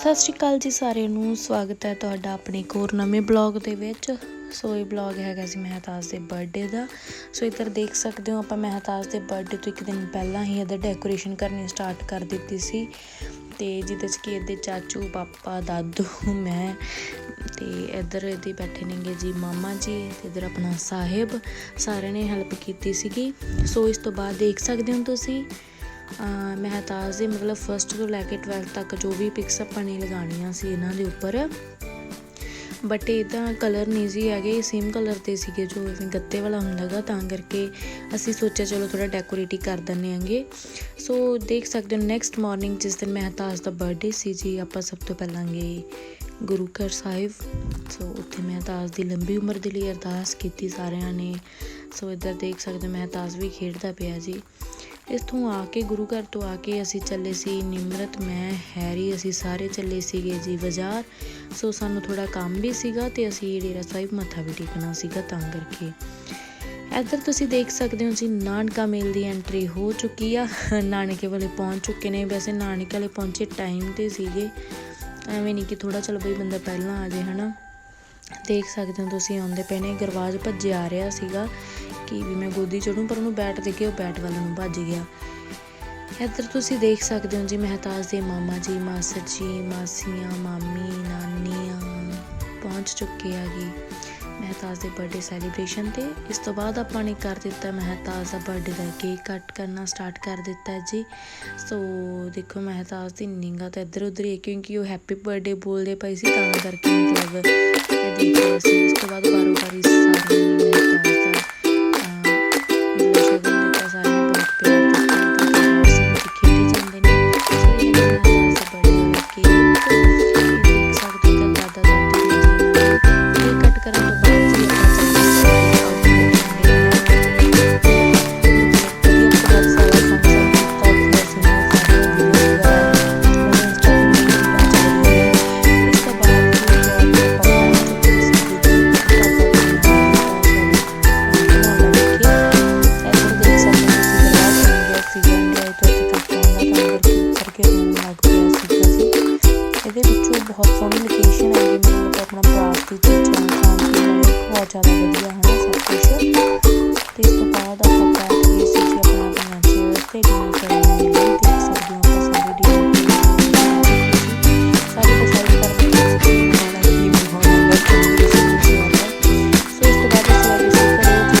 ਸਤਿ ਸ਼੍ਰੀ ਅਕਾਲ ਜੀ ਸਾਰਿਆਂ ਨੂੰ। ਸਵਾਗਤ ਹੈ ਤੁਹਾਡਾ ਆਪਣੇ ਇੱਕ ਹੋਰ ਨਵੇਂ ਬਲੌਗ ਦੇ ਵਿੱਚ। ਸੋ ਇਹ ਬਲੌਗ ਹੈਗਾ ਸੀ ਮਹਿਤਾਜ ਦੇ ਬਰਥਡੇ ਦਾ। ਸੋ ਇੱਧਰ ਦੇਖ ਸਕਦੇ ਹੋ ਆਪਾਂ ਮਹਿਤਾਜ ਦੇ ਬਰਥਡੇ ਤੋਂ ਇੱਕ ਦਿਨ ਪਹਿਲਾਂ ਹੀ ਇਹਦਾ ਡੈਕੋਰੇਸ਼ਨ ਕਰਨੀ ਸਟਾਰਟ ਕਰ ਦਿੱਤੀ ਸੀ। ਤੇ ਜਿਹਦੇ 'ਚ ਕਿ ਇਹਦੇ ਚਾਚੂ, ਪਾਪਾ, ਦਾਦੂ, ਮੈਂ ਤੇ ਇੱਧਰ ਇਹਦੇ ਬੈਠੇ ਨੇਗੇ ਜੀ ਮਾਮਾ ਜੀ ਤੇ ਇੱਧਰ ਆਪਣਾ ਸਾਹਿਬ। ਸਾਰਿਆਂ ਨੇ ਹੈਲਪ ਕੀਤੀ ਸੀਗੀ। ਸੋ ਇਸ ਤੋਂ ਬਾਅਦ ਦੇਖ ਸਕਦੇ ਹੋ ਤੁਸੀਂ ਮਹਿਤਾਜ ਦੇ ਮਤਲਬ ਫਸਟ ਤੋਂ ਲੈ ਕੇ 12th ਤੱਕ ਜੋ ਵੀ ਪਿਕਸ ਆਪਾਂ ਨੇ ਲਗਾਉਣੀਆਂ ਸੀ ਇਹਨਾਂ ਦੇ ਉੱਪਰ। ਬਟ ਇਹਦਾ ਕਲਰ ਨਹੀਂ ਸੀ ਹੈਗੇ ਸੇਮ ਕਲਰ 'ਤੇ ਸੀਗੇ ਜੋ ਅਸੀਂ ਗੱਤੇ ਵਾਲਾ ਹੁੰਦਾਗਾ ਤਾਂ ਕਰਕੇ ਅਸੀਂ ਸੋਚਿਆ ਚਲੋ ਥੋੜਾ ਡੈਕੋਰੇਟ ਹੀ ਕਰ ਦਿੰਨੇ ਆਂਗੇ ਸੋ ਦੇਖ ਸਕਦੇ ਹੋ ਨੈਕਸਟ ਮਾਰਨਿੰਗ ਜਿਸ ਦਿਨ ਮਹਿਤਾਜ ਦਾ ਬਰਥਡੇ ਸੀ ਜੀ, ਆਪਾਂ ਸਭ ਤੋਂ ਪਹਿਲਾਂ ਗਏ ਗੁਰੂ ਘਰ ਸਾਹਿਬ। ਸੋ ਉੱਥੇ ਮਹਿਤਾਜ ਦੀ ਲੰਬੀ ਉਮਰ ਦੇ ਲਈ ਅਰਦਾਸ ਕੀਤੀ ਸਾਰਿਆਂ ਨੇ। ਸੋ ਇੱਧਰ ਦੇਖ ਸਕਦੇ ਹੋ ਮਹਿਤਾਜ ਵੀ ਖੇਡਦਾ ਪਿਆ ਜੀ। ਇੱਥੋਂ ਆ ਕੇ ਗੁਰੂ ਘਰ ਤੋਂ ਆ ਕੇ ਅਸੀਂ ਚੱਲੇ ਸੀ ਨਿਮਰਤ, ਮੈਂ, ਹੈਰੀ, ਅਸੀਂ ਸਾਰੇ ਚੱਲੇ ਸੀਗੇ ਜੀ ਬਾਜ਼ਾਰ। ਸੋ ਸਾਨੂੰ ਥੋੜਾ ਕੰਮ ਵੀ ਸੀਗਾ ਤੇ ਅਸੀਂ ਡੇਰਾ ਸਾਹਿਬ ਮੱਥਾ ਵੀ ਟੇਕਣਾ ਸੀਗਾ ਤਾਂ ਕਰਕੇ। ਇੱਧਰ ਤੁਸੀਂ ਦੇਖ ਸਕਦੇ ਹੋ ਜੀ, ਨਾਨਕਾ ਮੇਲ ਦੀ ਐਂਟਰੀ ਹੋ ਚੁੱਕੀ ਆ। ਨਾਨਕੇ ਵਾਲੇ ਪਹੁੰਚ ਚੁੱਕੇ ਨੇ। ਵੈਸੇ ਨਾਨਕੇ ਵਾਲੇ ਪਹੁੰਚੇ ਟਾਈਮ ਤੇ ਸੀਗੇ। ਐਵੇਂ ਨਹੀਂ ਕਿ ਥੋੜਾ ਚਲ ਬਈ ਬੰਦਾ ਪਹਿਲਾਂ ਆ ਜੇ ਹਨਾ। ਦੇਖ ਸਕਦੇ ਹੋ ਤੁਸੀਂ, ਆਉਂਦੇ ਪਏ ਨੇ। ਗਰਵਾਜ ਭੱਜੇ ਆ ਰਿਹਾ ਸੀਗਾ। ਕਿ ਵੀ ਮੈਂ ਗੋਦੀ ਚੜੂੰ ਪਰ ਉਹਨੂੰ ਬੈਟ ਦੇ ਕੇ ਉਹ ਬੈਟ ਵੱਲ ਨੂੰ ਭੱਜ ਗਿਆ। ਇੱਧਰ ਤੁਸੀਂ ਦੇਖ ਸਕਦੇ ਹੋ ਜੀ, ਮਹਿਤਾਜ ਦੇ ਮਾਮਾ ਜੀ ਮਾਸਰ ਜੀ, ਮਾਸੀਆਂ, ਮਾਮੀ, ਨਾਨੀਆਂ ਪਹੁੰਚ ਚੁੱਕੇ ਆ ਜੀ। ਮਹਿਤਾਜ ਦੇ ਬਰਥਡੇ ਸੈਲੀਬ੍ਰੇਸ਼ਨ ਤੇ ਇਸ ਤੋਂ ਬਾਅਦ ਆਪਾਂ ਨੇ ਕਰ ਦਿੱਤਾ ਮਹਿਤਾਜ ਦਾ ਬਰਥਡੇ ਦਾ ਕੇਕ ਕੱਟ ਕਰਨਾ ਸਟਾਰਟ ਕਰ ਦਿੱਤਾ ਜੀ। ਸੋ ਦੇਖੋ ਮਹਿਤਾਜ ਦੀ ਨਿੰਗਾ ਤਾਂ ਇੱਧਰ ਉੱਧਰ ਹੀ ਹੈ, ਕਿਉਂਕਿ ਉਹ ਹੈਪੀ ਬਰਥਡੇ ਬੋਲਦੇ ਪਏ ਸੀ, ਤਾਂ ਕਰਕੇ ਮਤਲਬ ਇਹ ਦੇਖ ਰਹੇ ਇਸ ਤੋਂ ਬਾਅਦ ਬਾਰੋ ਬਾਰੀ ਸਾਰਿਆਂ ਮਹਿਤਾਜ ਵਿੱਚੋਂ ਬਹੁਤ ਸੋਹਣੀ ਲੋਕੇਸ਼ਨ ਹੈ ਜਿਵੇਂ ਮਤਲਬ ਆਪਣਾ ਪ੍ਰਾਸ ਦੀ ਚੀਜ਼ਾਂ ਖਾਣ ਪੀਣ ਬਹੁਤ ਜ਼ਿਆਦਾ ਵਧੀਆ ਹਨ ਸਭ ਕੁਝ ਤੇ ਇਸ ਤੋਂ ਬਾਅਦ ਆਪਾਂ